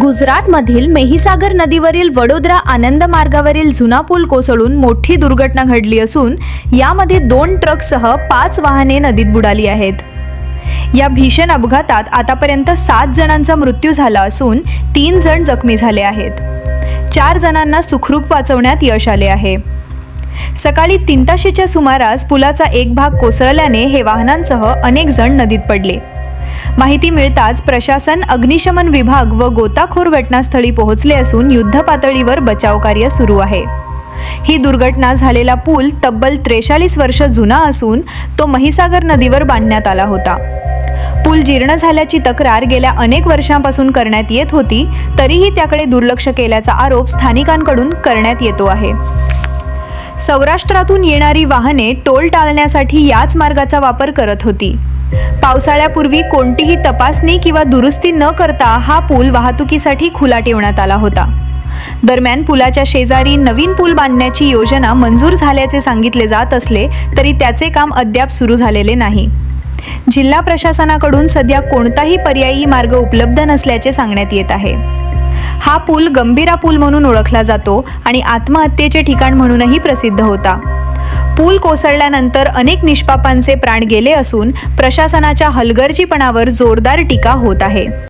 गुजरातमधील मेहिसागर नदीवरील वडोदरा आनंद मार्गावरील जुना पूल कोसळून मोठी दुर्घटना घडली असून यामध्ये दोन ट्रकसह पाच वाहने नदीत बुडाली आहेत. या भीषण अपघातात आतापर्यंत सात जणांचा मृत्यू झाला असून तीन जण जखमी झाले आहेत. चार जणांना सुखरूप वाचवण्यात यश आले आहे. सकाळी तीन ताशीच्या सुमारास पुलाचा एक भाग कोसळल्याने हे वाहनांसह अनेक जण नदीत पडले. माहिती मिळताच प्रशासन अग्निशमन विभाग व गोताखोर घटनास्थळी पोहोचले असून युद्ध पातळीवर बचाव कार्य सुरू आहे. ही दुर्घटना झालेला पूल तब्बल त्रेचाळीस वर्ष जुना असून तो महिसागर नदीवर बांधण्यात आला होता. पूल जीर्ण झाल्याची तक्रार गेल्या अनेक वर्षांपासून करण्यात येत होती तरीही त्याकडे दुर्लक्ष केल्याचा आरोप स्थानिकांकडून करण्यात येतो आहे. सौराष्ट्रातून येणारी वाहने टोल टाळण्यासाठी याच मार्गाचा वापर करत होती. पावसाळ्यापूर्वी कोणतीही तपासणी किंवा दुरुस्ती न करता हा पूल वाहतुकीसाठी खुला ठेवण्यात आला होता. दरम्यान पुलाच्या शेजारी नवीन पूल बांधण्याची योजना मंजूर झाल्याचे सांगितले जात असले तरी त्याचे काम अद्याप सुरू झालेले नाही. जिल्हा प्रशासनाकडून सध्या कोणताही पर्यायी मार्ग उपलब्ध नसल्याचे सांगण्यात येत आहे. हा पूल गंभीरा पूल म्हणून ओळखला जातो आणि आत्महत्येचे ठिकाण म्हणूनही प्रसिद्ध होता. पूल कोसळल्यानंतर अनेक निष्पापांचे प्राण गेले असून प्रशासनाच्या हलगर्जीपणावर जोरदार टीका होत आहे.